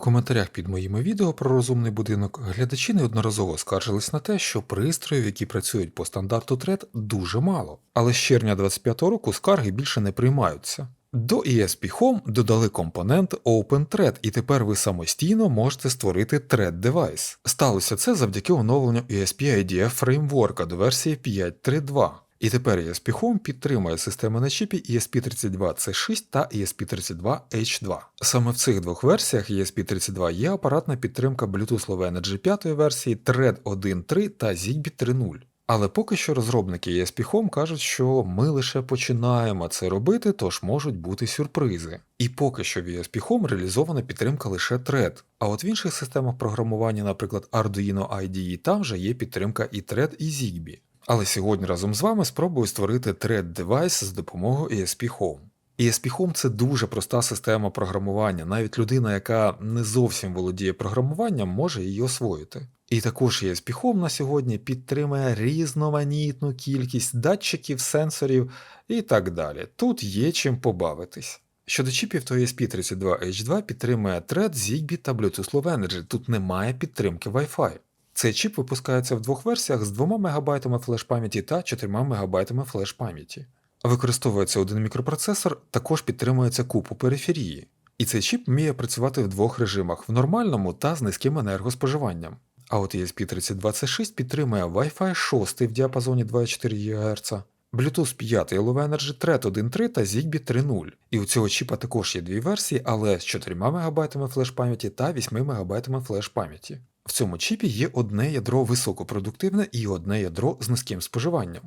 коментарях під моїми відео про розумний будинок глядачі неодноразово скаржились на те, що пристроїв, які працюють по стандарту TRED, дуже мало. Але з червня 2025 року скарги більше не приймаються. До ESP Home додали компонент OpenThread, і тепер ви самостійно можете створити Thread Device. Сталося це завдяки оновленню ESP IDF фреймворка до версії 5.3.2. І тепер ESP Home підтримує системи на чіпі ESP32C6 та ESP32H2. Саме в цих двох версіях ESP32 є апаратна підтримка Bluetooth Low Energy 5 версії Thread 1.3 та Zigbee 3.0. Але поки що розробники ESP Home кажуть, що ми лише починаємо це робити, тож можуть бути сюрпризи. І поки що в ESP Home реалізована підтримка лише Thread, а от в інших системах програмування, наприклад Arduino IDE, там вже є підтримка і Thread, і Zigbee. Але сьогодні разом з вами спробую створити Thread девайс з допомогою ESP Home. ESP Home – це дуже проста система програмування, навіть людина, яка не зовсім володіє програмуванням, може її освоїти. І також ESP Home на сьогодні підтримує різноманітну кількість датчиків, сенсорів і так далі. Тут є чим побавитись. Щодо чіпів, то ESP32H2 підтримує Thread, Zigbee та Bluetooth Low Energy, тут немає підтримки Wi-Fi. Цей чіп випускається в двох версіях з 2 МБ флеш-пам'яті та 4 МБ флеш-пам'яті. Використовується один мікропроцесор, також підтримується купу периферії. І цей чіп вміє працювати в двох режимах в нормальному та з низьким енергоспоживанням. А от ESP32C6 підтримує Wi-Fi 6 в діапазоні 2,4 ГГц, Bluetooth 5 Low Energy Thread 1.3 та Zigbee 3.0. І у цього чіпа також є дві версії, але з 4 МБ флеш-пам'яті та 8 МБ флеш-пам'яті. В цьому чіпі є одне ядро високопродуктивне і одне ядро з низьким споживанням.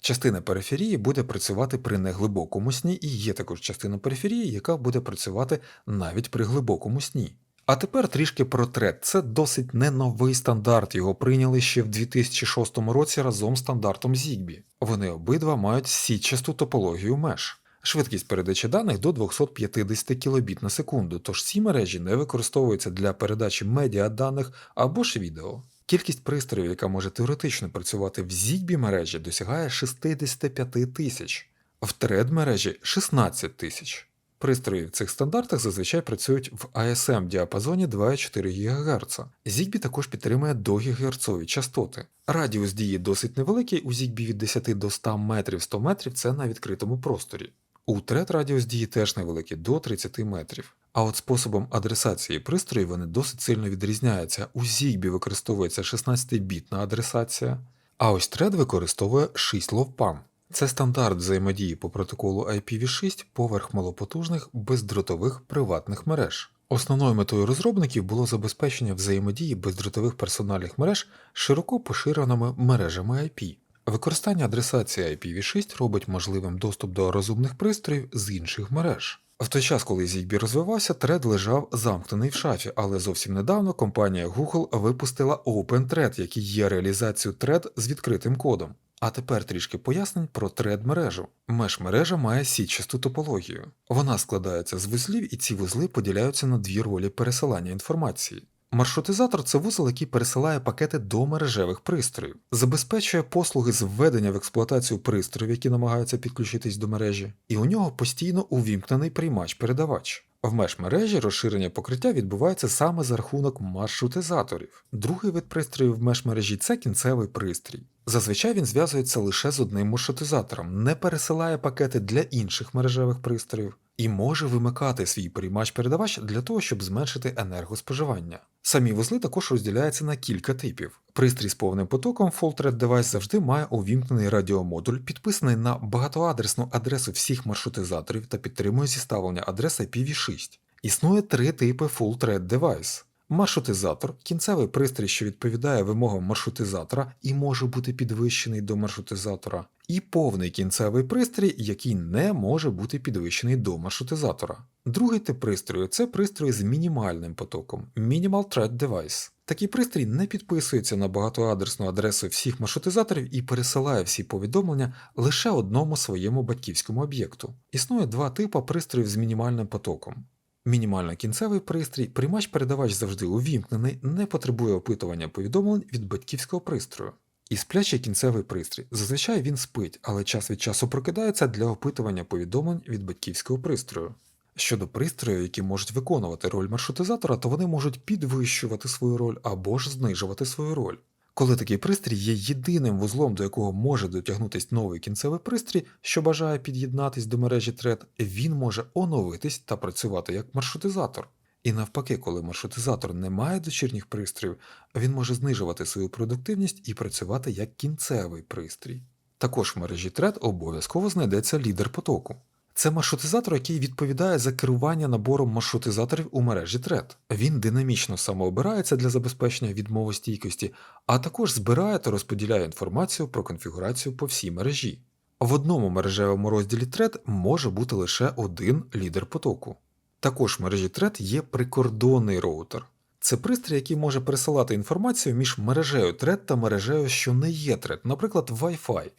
Частина периферії буде працювати при неглибокому сні, і є також частина периферії, яка буде працювати навіть при глибокому сні. А тепер трішки про тред. Це досить не новий стандарт, його прийняли ще в 2006 році разом з стандартом Zigbee. Вони обидва мають сітчасту топологію меж. Швидкість передачі даних до 250 кбіт на секунду, тож ці мережі не використовуються для передачі медіаданих або ж відео. Кількість пристроїв, яка може теоретично працювати в Zigbee мережі, досягає 65 тисяч, в Thread мережі 16 тисяч. Пристрої в цих стандартах зазвичай працюють в ASM діапазоні 2,4 ГГц. Zigbee також підтримує до ГГц частоти. Радіус дії досить невеликий, у Zigbee від 10 до 100 метрів 100 метрів це на відкритому просторі. У Thread радіус дії теж невеликий до 30 метрів. А от способом адресації пристроїв вони досить сильно відрізняються. У Zigbee використовується 16-бітна адресація, а ось Thread використовує 6 LoWPAN. Це стандарт взаємодії по протоколу IPv6 поверх малопотужних бездротових приватних мереж. Основною метою розробників було забезпечення взаємодії бездротових персональних мереж широко поширеними мережами IP. Використання адресації IPv6 робить можливим доступ до розумних пристроїв з інших мереж. В той час, коли Zigbee розвивався, Thread лежав замкнений в шафі, але зовсім недавно компанія Google випустила OpenThread, який є реалізацією Thread з відкритим кодом. А тепер трішки пояснень про тред мережу. Меж мережа має сітчасту топологію. Вона складається з вузлів, і ці вузли поділяються на дві ролі пересилання інформації. Маршрутизатор це вузол, який пересилає пакети до мережевих пристроїв, забезпечує послуги з введення в експлуатацію пристроїв, які намагаються підключитись до мережі, і у нього постійно увімкнений приймач-передавач. В меж мережі розширення покриття відбувається саме за рахунок маршрутизаторів. Другий вид пристроїв в меж мережі це кінцевий пристрій. Зазвичай він зв'язується лише з одним маршрутизатором, не пересилає пакети для інших мережевих пристроїв і може вимикати свій приймач-передавач для того, щоб зменшити енергоспоживання. Самі вузли також розділяються на кілька типів. Пристрій з повним потоком Full Thread Device завжди має увімкнений радіомодуль, підписаний на багатоадресну адресу всіх маршрутизаторів та підтримує зіставлення адрес IPv6. Існує три типи Full Thread Device. Маршрутизатор кінцевий пристрій, що відповідає вимогам маршрутизатора і може бути підвищений до маршрутизатора, і повний кінцевий пристрій, який не може бути підвищений до маршрутизатора. Другий тип пристрою це пристрій з мінімальним потоком Minimal Thread Device. Такий пристрій не підписується на багатоадресну адресу всіх маршрутизаторів і пересилає всі повідомлення лише одному своєму батьківському об'єкту. Існує два типи пристроїв з мінімальним потоком. Мінімально кінцевий пристрій, приймач-передавач завжди увімкнений, не потребує опитування повідомлень від батьківського пристрою. І сплячий кінцевий пристрій. Зазвичай він спить, але час від часу прокидається для опитування повідомлень від батьківського пристрою. Щодо пристроїв, які можуть виконувати роль маршрутизатора, то вони можуть підвищувати свою роль або ж знижувати свою роль. Коли такий пристрій є єдиним вузлом, до якого може дотягнутися новий кінцевий пристрій, що бажає під'єднатись до мережі TRED, він може оновитись та працювати як маршрутизатор. І навпаки, коли маршрутизатор не має дочірніх пристроїв, він може знижувати свою продуктивність і працювати як кінцевий пристрій. Також в мережі TRED обов'язково знайдеться лідер потоку. Це маршрутизатор, який відповідає за керування набором маршрутизаторів у мережі TRED. Він динамічно самообирається для забезпечення відмовостійкості, а також збирає та розподіляє інформацію про конфігурацію по всій мережі. В одному мережевому розділі TRED може бути лише один лідер потоку. Також в мережі TRED є прикордонний роутер. Це пристрій, який може пересилати інформацію між мережею TRED та мережею, що не є TRED, наприклад, Wi-Fi.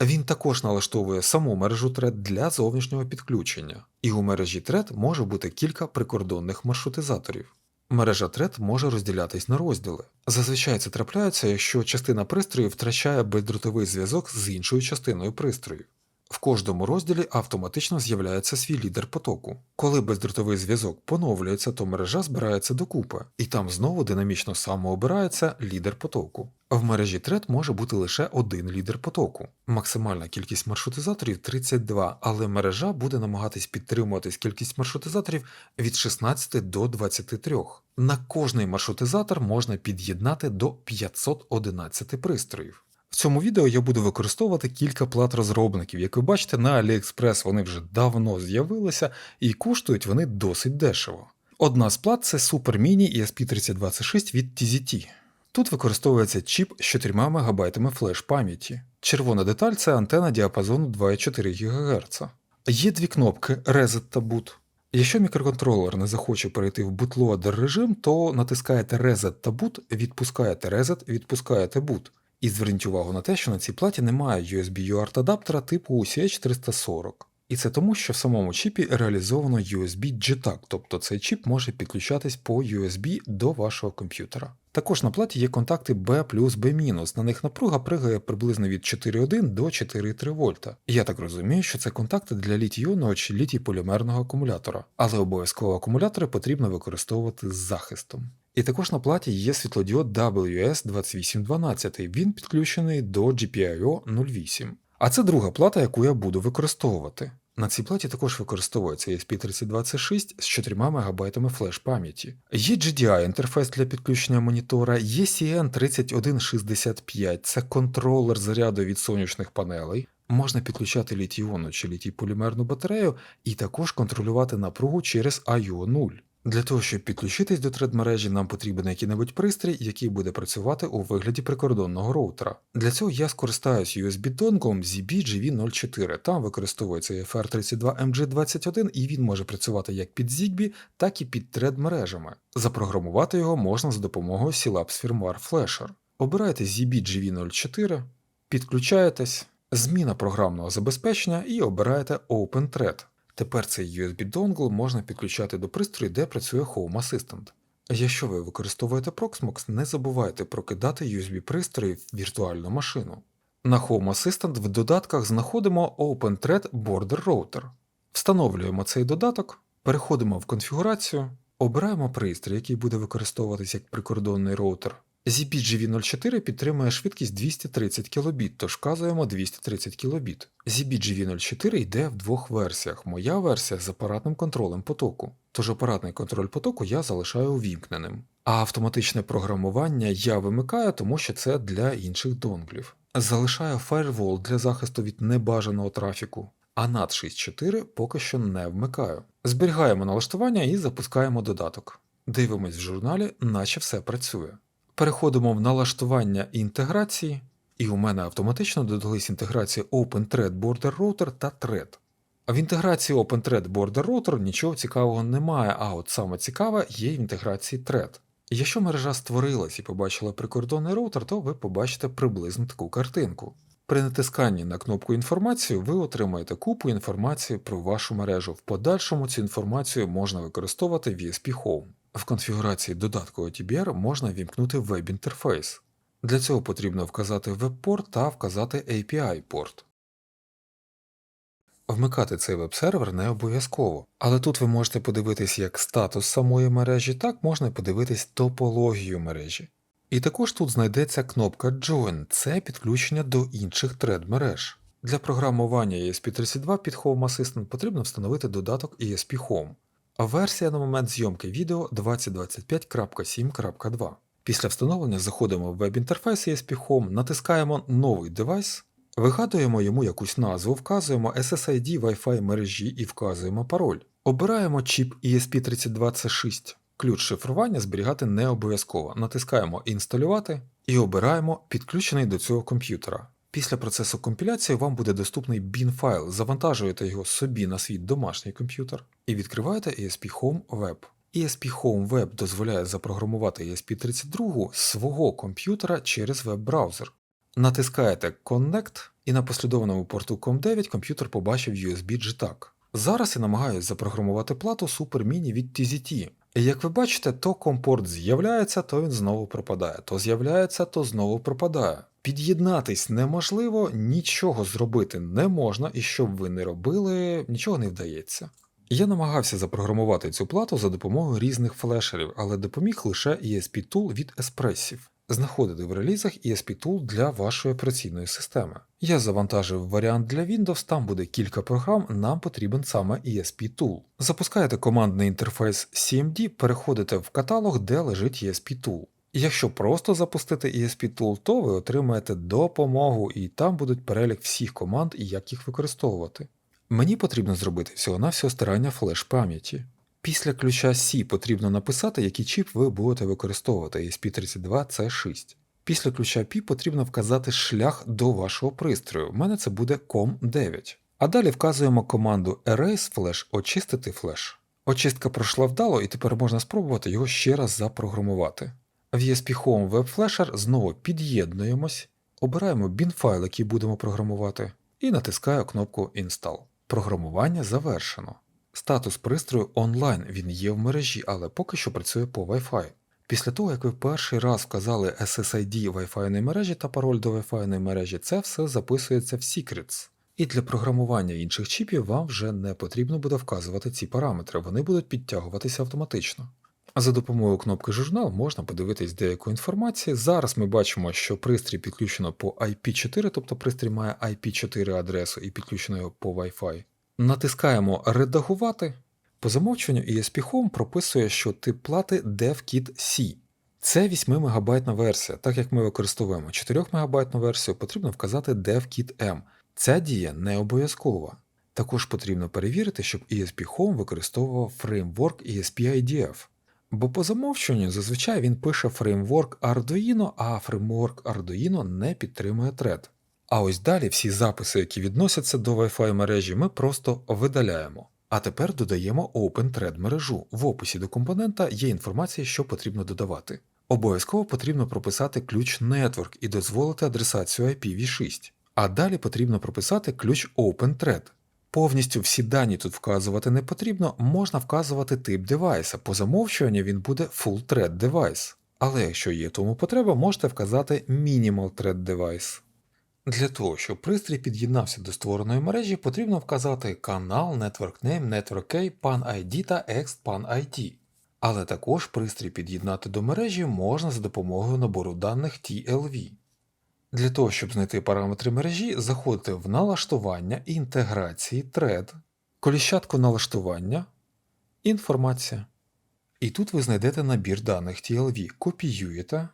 Він також налаштовує саму мережу Thread для зовнішнього підключення, і у мережі Thread може бути кілька прикордонних маршрутизаторів. Мережа Thread може розділятись на розділи. Зазвичай це трапляється, якщо частина пристрою втрачає бездротовий зв'язок з іншою частиною пристрою. В кожному розділі автоматично з'являється свій лідер потоку. Коли бездротовий зв'язок поновлюється, то мережа збирається докупи, і там знову динамічно самообирається лідер потоку. В мережі TRED може бути лише один лідер потоку. Максимальна кількість маршрутизаторів 32, але мережа буде намагатись підтримувати кількість маршрутизаторів від 16 до 23. На кожний маршрутизатор можна під'єднати до 511 пристроїв. Цьому відео я буду використовувати кілька плат розробників. Як ви бачите, на AliExpress вони вже давно з'явилися і коштують вони досить дешево. Одна з плат це Super Mini ESP3026 від TZT. Тут використовується чіп з 4 МБ флеш пам'яті. Червона деталь це антена діапазону 2,4 ГГц. Є дві кнопки Reset та Boot. Якщо мікроконтролер не захоче перейти в bootloader режим, то натискаєте Reset та Boot, відпускаєте Reset, відпускаєте Boot. І зверніть увагу на те, що на цій платі немає USB UART адаптера типу UCH340. І це тому, що в самому чіпі реалізовано USB JTAG, тобто цей чіп може підключатись по USB до вашого комп'ютера. Також на платі є контакти B плюс B-, на них напруга пригає приблизно від 4,1 до 4,3 вольта. Я так розумію, що це контакти для літій-іонного чи літій-полімерного акумулятора, але обов'язково акумулятори потрібно використовувати з захистом. І також на платі є світлодіод WS2812, він підключений до GPIO 08. А це друга плата, яку я буду використовувати. На цій платі також використовується ESP3026 з 4 МБ флеш пам'яті. Є GDI інтерфейс для підключення монітора, є CN3165, це контролер заряду від сонячних панелей. Можна підключати літій-іонну чи літій-полімерну батарею і також контролювати напругу через IO 0. Для того, щоб підключитись до тред-мережі, нам потрібен який-небудь пристрій, який буде працювати у вигляді прикордонного роутера. Для цього я скористаюсь USB-донгом ZB-GV04. Там використовується FR32MG21 і він може працювати як під ZigBee, так і під тред-мережами. Запрограмувати його можна за допомогою Syllabs Firmware Flasher. Обирайте ZB-GV04, підключаєтесь, зміна програмного забезпечення і обираєте OpenThread. Тепер цей USB-донгл можна підключати до пристрою, де працює Home Assistant. Якщо ви використовуєте Proxmox, не забувайте прокидати USB-пристрої в віртуальну машину. На Home Assistant в додатках знаходимо OpenThread Border Router. Встановлюємо цей додаток, переходимо в конфігурацію, обираємо пристрій, який буде використовуватись як прикордонний роутер. ZBGV04 підтримує швидкість 230 кбіт, тож вказуємо 230 кбіт. ZBGV04 йде в двох версіях. Моя версія з апаратним контролем потоку, тож апаратний контроль потоку я залишаю увімкненим. А автоматичне програмування я вимикаю, тому що це для інших донглів. Залишаю фаєрвол для захисту від небажаного трафіку, а NAT 6.4 поки що не вмикаю. Зберігаємо налаштування і запускаємо додаток. Дивимось в журналі, наче все працює. Переходимо в налаштування інтеграції, і у мене автоматично додались інтеграції OpenThread Border Router та Thread. А в інтеграції OpenThread Border Router нічого цікавого немає, а от саме цікаве є в інтеграції Thread. Якщо мережа створилась і побачила прикордонний роутер, то ви побачите приблизно таку картинку. При натисканні на кнопку інформацію ви отримаєте купу інформації про вашу мережу. В подальшому цю інформацію можна використовувати в ESP Home. В конфігурації додатку OTBR можна вімкнути веб-інтерфейс. Для цього потрібно вказати веб-порт та вказати API-порт. Вмикати цей веб-сервер не обов'язково, але тут ви можете подивитись як статус самої мережі, так можна подивитись топологію мережі. І також тут знайдеться кнопка Join це підключення до інших тред-мереж. Для програмування ESP32 під Home Assistant потрібно встановити додаток ESP Home, версія на момент зйомки відео 2025.7.2. Після встановлення заходимо в веб-інтерфейс ESP Home, натискаємо Новий девайс, вигадуємо йому якусь назву, вказуємо SSID Wi-Fi мережі і вказуємо пароль. Обираємо чіп ESP32C6. Ключ шифрування зберігати не обов'язково. Натискаємо Інсталювати і обираємо підключений до цього комп'ютера. Після процесу компіляції вам буде доступний bin файл, завантажуєте його собі на свій домашній комп'ютер і відкриваєте ESP Home Web. ESP Home Web дозволяє запрограмувати ESP32 свого комп'ютера через веб-браузер. Натискаєте Connect і на послідовному порту COM9 комп'ютер побачив USB JTAG. Зараз я намагаюся запрограмувати плату Super Mini від TZT. І як ви бачите, то компорт з'являється, то він знову пропадає, то з'являється, то знову пропадає. Під'єднатись неможливо, нічого зробити не можна, і щоб ви не робили, нічого не вдається. Я намагався запрограмувати цю плату за допомогою різних флешерів, але допоміг лише ESP Tool від Espressif. Знаходити в релізах ESP Tool для вашої операційної системи. Я завантажив варіант для Windows, там буде кілька програм, нам потрібен саме ESP Tool. Запускаєте командний інтерфейс CMD, переходите в каталог, де лежить ESP Tool. Якщо просто запустити ESP Tool, то ви отримаєте допомогу, і там будуть перелік всіх команд і як їх використовувати. Мені потрібно зробити всього-навсього стирання флеш пам'яті. Після ключа C потрібно написати, який чіп ви будете використовувати ESP32C6. Після ключа P потрібно вказати шлях до вашого пристрою. У мене це буде COM9. А далі вказуємо команду Erase Flash очистити флеш. Очистка пройшла вдало, і тепер можна спробувати його ще раз запрограмувати. В ESP Home Web Flasher знову під'єднуємось, обираємо bin файл, який будемо програмувати, і натискаю кнопку Install. Програмування завершено. Статус пристрою онлайн, він є в мережі, але поки що працює по Wi-Fi. Після того, як ви перший раз вказали SSID Wi-Fi мережі та пароль до Wi-Fi мережі, це все записується в Secrets. І для програмування інших чіпів вам вже не потрібно буде вказувати ці параметри, вони будуть підтягуватися автоматично. А за допомогою кнопки Журнал можна подивитись деяку інформацію. Зараз ми бачимо, що пристрій підключено по IP4, тобто пристрій має IP4 адресу і підключено його по Wi-Fi. Натискаємо Редагувати. По замовчуванню ESP Home прописує, що тип плати DevKit C. Це 8 МБ версія, так як ми використовуємо 4 МБ версію, потрібно вказати DevKit M. Ця дія не обов'язкова. Також потрібно перевірити, щоб ESP Home використовував фреймворк ESP-IDF. Бо по замовчуванню зазвичай він пише фреймворк Arduino, а фреймворк Arduino не підтримує тред. А ось далі всі записи, які відносяться до Wi-Fi мережі, ми просто видаляємо. А тепер додаємо OpenThread мережу. В описі до компонента є інформація, що потрібно додавати. Обов'язково потрібно прописати ключ Network і дозволити адресацію IPv6. А далі потрібно прописати ключ OpenThread. Повністю всі дані тут вказувати не потрібно, можна вказувати тип девайса. По замовчуванню він буде Full Thread Device. Але якщо є тому потреба, можете вказати Minimal Thread Device. Для того, щоб пристрій під'єднався до створеної мережі, потрібно вказати канал, Network Name, Network Key, PAN ID та EXT-PAN ID. Але також пристрій під'єднати до мережі можна за допомогою набору даних TLV. Для того, щоб знайти параметри мережі, заходите в налаштування інтеграції Thread, коліщатку налаштування, інформація. І тут ви знайдете набір даних TLV, копіюєте,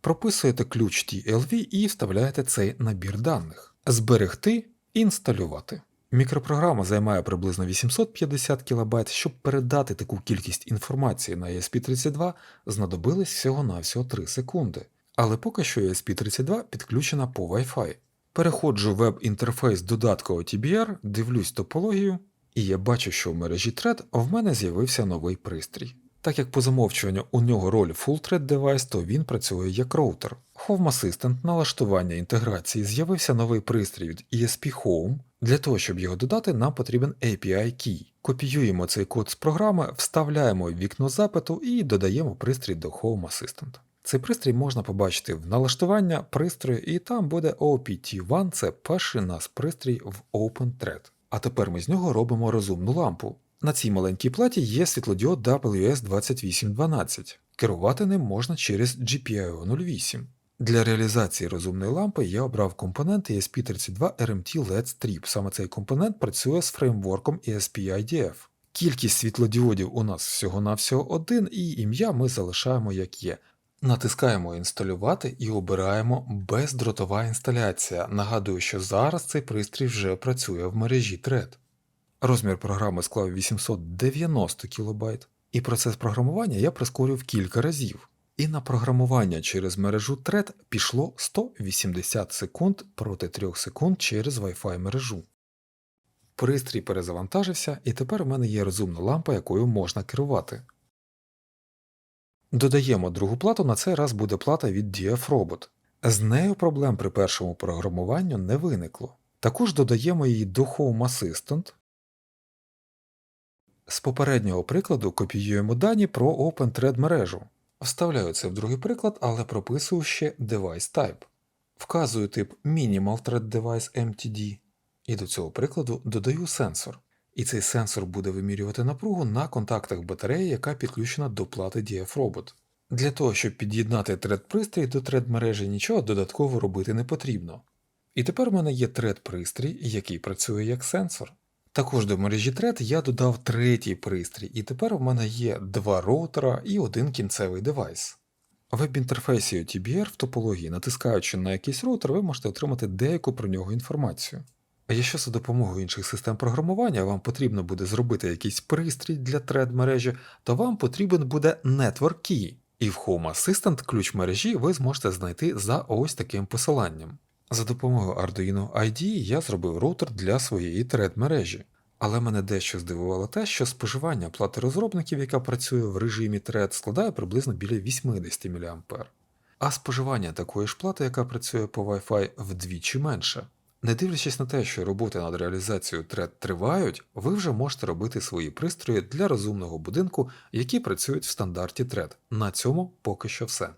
прописуєте ключ TLV і вставляєте цей набір даних. Зберегти, інсталювати. Мікропрограма займає приблизно 850 кБ. Щоб передати таку кількість інформації на ESP32, знадобилось всього-навсього 3 секунди. Але поки що ESP32 підключена по Wi-Fi. Переходжу веб-інтерфейс додатку OTBR, дивлюсь топологію, і я бачу, що в мережі Thread в мене з'явився новий пристрій. Так як по замовчуванню у нього роль Full Thread Device, то він працює як роутер. Home Assistant, налаштування інтеграції з'явився новий пристрій від ESP Home. Для того, щоб його додати, нам потрібен API Key. Копіюємо цей код з програми, вставляємо в вікно запиту і додаємо пристрій до Home Assistant. Цей пристрій можна побачити в налаштування пристрою, і там буде OPT1, це перший нас пристрій в OpenThread. А тепер ми з нього робимо розумну лампу. На цій маленькій платі є світлодіод WS2812. Керувати ним можна через GPIO 08. Для реалізації розумної лампи я обрав компонент ESP32 RMT LED Strip. Саме цей компонент працює з фреймворком ESP IDF. Кількість світлодіодів у нас всього-навсього один, і ім'я ми залишаємо як є. Натискаємо інсталювати і обираємо бездротова інсталяція. Нагадую, що зараз цей пристрій вже працює в мережі Thread. Розмір програми склав 890 кБ, і процес програмування я прискорив кілька разів. І на програмування через мережу Thread пішло 180 секунд проти 3 секунд через Wi-Fi мережу. Пристрій перезавантажився, і тепер у мене є розумна лампа, якою можна керувати. Додаємо другу плату, на цей раз буде плата від DF Robot. З нею проблем при першому програмуванню не виникло. Також додаємо її до Home Assistant. З попереднього прикладу копіюємо дані про OpenThread мережу. Вставляю це в другий приклад, але прописую ще Device Type. Вказую тип Minimal Thread Device MTD і до цього прикладу додаю сенсор. І цей сенсор буде вимірювати напругу на контактах батареї, яка підключена до плати DF Robot. Для того, щоб під'єднати тред пристрій до тред мережі, нічого додатково робити не потрібно. І тепер у мене є тред пристрій, який працює як сенсор. Також до мережі Thread я додав третій пристрій, і тепер у мене є два роутера і один кінцевий девайс. В веб-інтерфейсі OTBR в топології, натискаючи на якийсь роутер, ви можете отримати деяку про нього інформацію. А якщо за допомогою інших систем програмування вам потрібно буде зробити якийсь пристрій для thread мережі, то вам потрібен буде Network Key, і в Home Assistant ключ мережі ви зможете знайти за ось таким посиланням. За допомогою Arduino IDE я зробив роутер для своєї thread мережі. Але мене дещо здивувало те, що споживання плати розробників, яка працює в режимі Thread, складає приблизно біля 80 мА. А споживання такої ж плати, яка працює по Wi-Fi, вдвічі менше. Не дивлячись на те, що роботи над реалізацією Thread тривають, ви вже можете робити свої пристрої для розумного будинку, які працюють в стандарті Thread. На цьому поки що все.